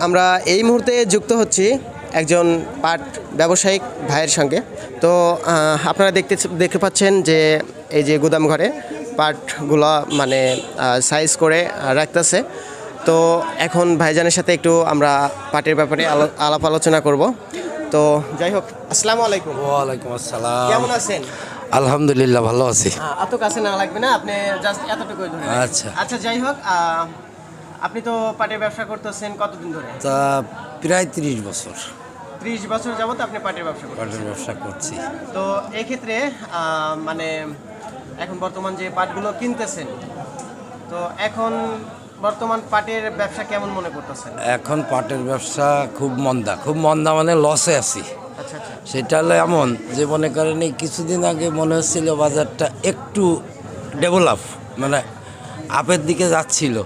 আমরা এই মুহূর্তে যুক্ত হচ্ছি একজন পাট ব্যবসায়িক ভাইয়ের সঙ্গে। তো আপনারা দেখতে দেখতে পাচ্ছেন যে এই যে গুদাম ঘরে পাটগুলো মানে সাইজ করে রাখতেছে। তো এখন ভাইজানের সাথে একটু আমরা পাটের ব্যাপারে আলো- আলাপ আলোচনা করব। তো যাই হোক আসসালামু আলাইকুম। ওয়ালাইকুম আসসালাম। কেমন আছেন? আলহামদুলিল্লাহ ভালো আছি। এত কাছে না লাগবে না আপনি জাস্ট এতটুকুই ধরে আচ্ছা। আচ্ছা যাই হোক আপনি তো পাটের ব্যবসা করতেছেন কতদিন ধরে? তা প্রায় তিরিশ বছর। ত্রিশ বছর যাবত আপনি পাটের ব্যবসা পাটের ব্যবসা করছি। তো এই ক্ষেত্রে মানে এখন বর্তমান যে পাটগুলো কিনতেছেন তো এখন বর্তমান পাটের ব্যবসা কেমন মনে করতেছেন? এখন পাটের ব্যবসা খুব মন্দা। খুব মন্দা মানে লসে আছি। আচ্ছা আচ্ছা। সেটা হলো এমন যে মনে করেন এই কিছুদিন আগে মনে হচ্ছিল বাজারটা একটু ডেভেলপ মানে আপের দিকে যাচ্ছিল।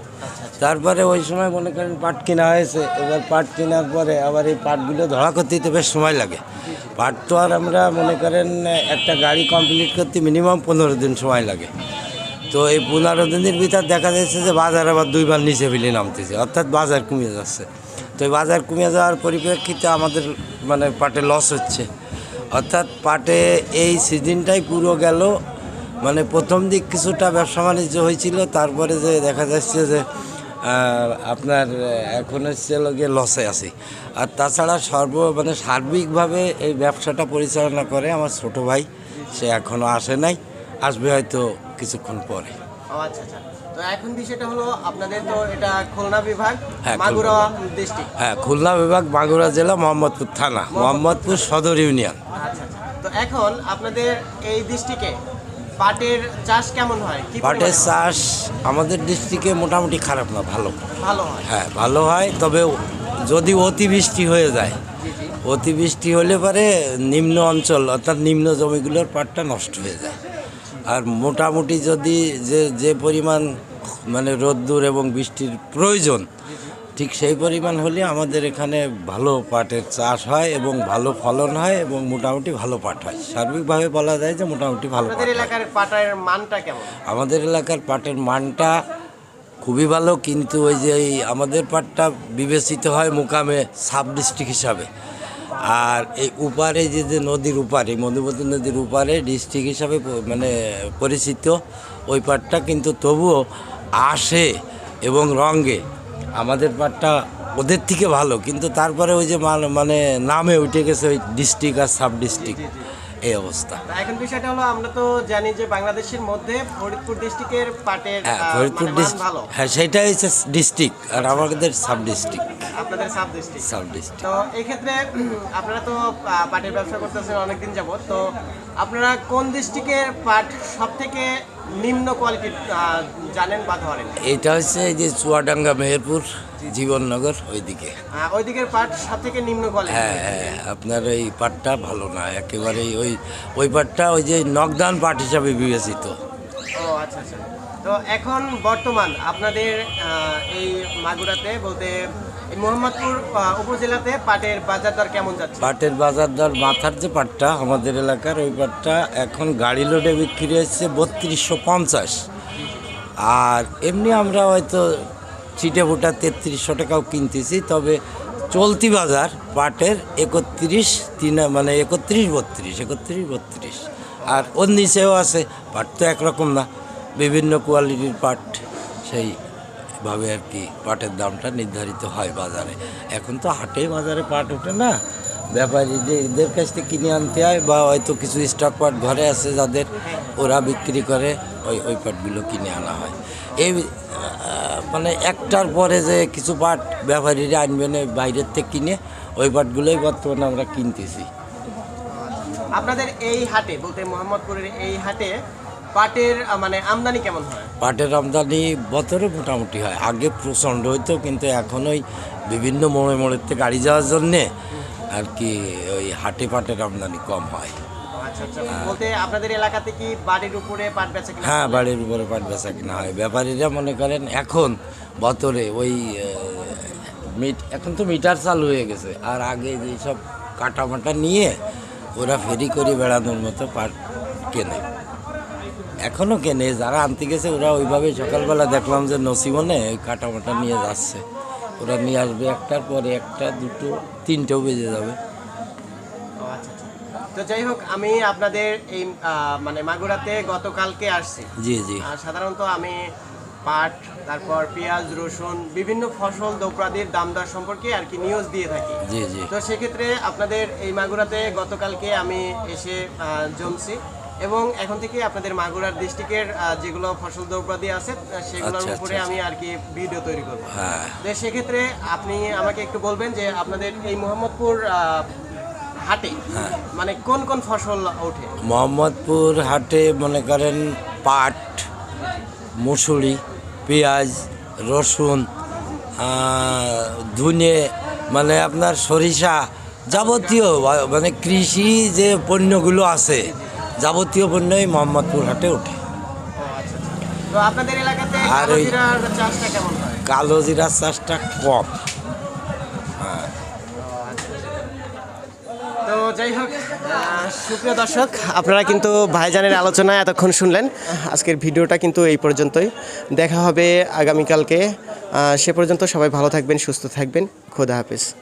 তারপরে ওই সময় মনে করেন পাট কেনা হয়েছে, এবার পাট কেনার পরে আবার এই পাটগুলো ধরা করতে দিতে বেশ সময় লাগে। পাট তো আর আমরা মনে করেন একটা গাড়ি কমপ্লিট করতে মিনিমাম পনেরো দিন সময় লাগে। তো এই পনেরো দিনের ভিতর দেখা যাচ্ছে যে বাজার আবার দুইবার নিচে ফেলে নামতেছে, অর্থাৎ বাজার কমে যাচ্ছে। তো এই বাজার কমে যাওয়ার পরিপ্রেক্ষিতে আমাদের মানে পাটে লস হচ্ছে। অর্থাৎ পাটে এই সিজনটাই পুরো গেল। মানে প্রথম দিক কিছুটা ব্যবসা বাণিজ্য হয়েছিল, তারপরে যে দেখা যাচ্ছে যে আপনার এখন হচ্ছে গিয়ে লসে আছি। আর তাছাড়া সর্ব মানে সার্বিকভাবে এই ব্যবসাটা পরিচালনা করে আমার ছোট ভাই সে এখনও আসে নাই আসবে হয়তো কিছুক্ষণ পরে। আচ্ছা আচ্ছা। তো এখন বিষয়টা হলো আপনাদের তো এটা খুলনা বিভাগ হ্যাঁ, মাগুরা ডিস্ট্রিক্ট হ্যাঁ খুলনা বিভাগ মাগুরা জেলা মোহাম্মদপুর থানা মোহাম্মদপুর সদর ইউনিয়ন। আচ্ছা আচ্ছা। তো এখন আপনাদের এই ডিস্ট্রিক্টে পাটের চাষ কেমন হয়? পাটের চাষ আমাদের ডিস্ট্রিক্টে মোটামুটি খারাপ না ভালো। ভালো হয়? হ্যাঁ ভালো হয় তবে যদি অতিবৃষ্টি হয়ে যায় অতিবৃষ্টি হলে পরে নিম্ন অঞ্চল অর্থাৎ নিম্ন জমিগুলোর পাটটা নষ্ট হয়ে যায়। আর মোটামুটি যদি যে যে পরিমাণ মানে রোদ্দুর এবং বৃষ্টির প্রয়োজন ঠিক সেই পরিমাণ হলে আমাদের এখানে ভালো পাটের চাষ হয় এবং ভালো ফলন হয় এবং মোটামুটি ভালো পাট হয়। সার্বিকভাবে বলা যায় যে মোটামুটি ভালো পাট হয়। এলাকার পাটের মানটা কেমন? আমাদের এলাকার পাটের মানটা খুবই ভালো কিন্তু ওই যে এই আমাদের পাটটা বিবেচিত হয় মুকামে সাব ডিস্ট্রিক্ট হিসাবে। আর এই উপারে যে যে নদীর উপারে মধুমতি নদীর উপারে ডিস্ট্রিক্ট হিসাবে প- মানে পরিচিত ওই পাটটা কিন্তু তবুও আসে এবং রঙে। আমাদের পাটটা ওদের থেকে ভালো কিন্তু তারপরে ওই যে মান- মানে নামে উঠে গেছে ওই ডিস্ট্রিক্ট আর সাব ডিস্ট্রিক্ট এই অবস্থা। এখন বিষয়টা হলো আমরা তো জানি যে বাংলাদেশের মধ্যে ফরিদপুর ডিস্ট্রিক্টের পাটের হ্যাঁ ফরিদপুর মানে ডিস্ট্রিক্ট হ্যাঁ সেটাই হচ্ছে ডিস্ট্রিক্ট আর আমাদের সাব ডিস্ট্রিক্ট আপনাদের সাব ডিস্ট্রিক্ট। Sub district. তো এই ক্ষেত্রে আপনারা তো পাটের ব্যবসা করতেছেন অনেকদিন যাবত তো আপনারা কোন ডিস্ট্রিক্টের পাট সব থেকে নিম্ন কোয়ালিটির জানেন বা ধরেন? এটা হচ্ছে এই যে চুয়াডাঙ্গা মেহেরপুর জীবননগর ওইদিকে। আহ, ওই দিকের পাট সব থেকে নিম্ন কোয়ালিটি। হ্যাঁ হ্যাঁ আপনার এই পাটটা ভালো না একেবারেই ওই ওই পাটটা ওই যে নকদান পাট হিসাবে বিবেচিত। ও আচ্ছা আচ্ছা। তো এখন বর্তমান আপনাদের এই মাগুরাতে বলতে মোহাম্মদপুর উপজেলাতে পাটের বাজার দর কেমন যাচ্ছে? পাটের বাজার দর মাথার যে পাটটা আমাদের এলাকার, ওই পাটটা এখন গাড়ি লোডে বিক্রি হচ্ছে বত্রিশশো পঞ্চাশ। আর এমনি আমরা হয়তো ছিটে ফুটা তেত্রিশশো টাকাও কিনতেছি, তবে চলতি বাজার পাটের একত্রিশ, তিন মানে একত্রিশ বত্রিশ একত্রিশ বত্রিশ। আর ওর নিচেও আছে, পাট তো একরকম না, বিভিন্ন কোয়ালিটির পাট সেইভাবে আর কি পাটের দামটা নির্ধারিত হয় বাজারে। এখন তো হাটে বাজারে পাট ওঠে না। ব্যাপারী যে এদের কাছ থেকে কিনে আনতে হয় বা হয়তো কিছু স্টক পাট ঘরে আছে যাদের, ওরা বিক্রি করে, ওই ওই পাটগুলো কিনে আনা হয়। এই মানে একটার পরে যে কিছু পাট ব্যাপারীরা আনবে না, বাইরের থেকে কিনে, ওই পাটগুলোই বর্তমানে আমরা কিনতেছি। আপনাদের এই হাটে বলতে মোহাম্মদপুরের এই হাটে পাটের মানে আমদানি কেমন হয়? পাটের আমদানি বছরে মোটামুটি হয়। আগে প্রচণ্ড হইতো কিন্তু এখন ওই বিভিন্ন মোড়ে মোড়ের গাড়ি যাওয়ার জন্যে আর কি ওই হাটে পাটের আমদানি কম হয়। আচ্ছা আচ্ছা। বলতে আপনাদের এলাকাতে কি বাড়ির উপরে পাট বেচা কিনা হ্যাঁ বাড়ির উপরে পাট বেচা কিনা হয়। ব্যাপারীরা মনে করেন এখন বছরে ওই মিট এখন তো মিটার চালু হয়ে গেছে। আর আগে যেসব কাটা মাটা নিয়ে ওরা ফেরি করে বেড়ানোর মতো পাট কেনে। এখনও কেনে যারা আনতে গেছে ওরা ওইভাবে সকালবেলা দেখলাম যে নসিমনে ওই কাটা মাটা নিয়ে যাচ্ছে। ওরা নিয়ে আসবে একটার পরে একটা দুটো তিনটেও বেজে যাবে। আচ্ছা আচ্ছা। তো যাই হোক আমি আপনাদের এই মানে মাগুরাতে গতকালকে আসছি। জি জি। সাধারণত আমি পাট তারপর পেঁয়াজ রসুন বিভিন্ন ফসল দ্রব্যাদির দাম দর সম্পর্কে আর কি নিউজ দিয়ে থাকি। জি জি। তো সেক্ষেত্রে আপনাদের এই মাগুরাতে গতকালকে আমি এসে জমছি। এবং এখন থেকে আপনাদের মাগুরার ডিস্ট্রিক্টের যেগুলো ফসল দ্রব্যাদি আছে সেগুলোর আচ্ছা, উপরে আচ্ছা, আমি আর কি ভিডিও তৈরি করব। হ্যাঁ। তো সেক্ষেত্রে আপনি আমাকে একটু বলবেন যে আপনাদের এই মোহাম্মদপুর হাটে হ্যাঁ। মানে কোন কোন ফসল ওঠে? মোহাম্মদপুর হাটে মনে করেন পাট মুসুরি পেঁয়াজ রসুন ধুনে মানে আপনার সরিষা যাবতীয় মানে কৃষি যে পণ্যগুলো আছে যাবতীয় পণ্যই মোহাম্মদপুর হাটে ওঠে। আর ওই- কালো জিরা চাষটা কম। তো যাই হোক সুপ্রিয় দর্শক আপনারা কিন্তু ভাইজানের আলোচনা এতক্ষণ শুনলেন। আজকের ভিডিওটা কিন্তু এই পর্যন্তই। দেখা হবে আগামীকালকে। সে পর্যন্ত সবাই ভালো থাকবেন সুস্থ থাকবেন। খোদা হাফিজ।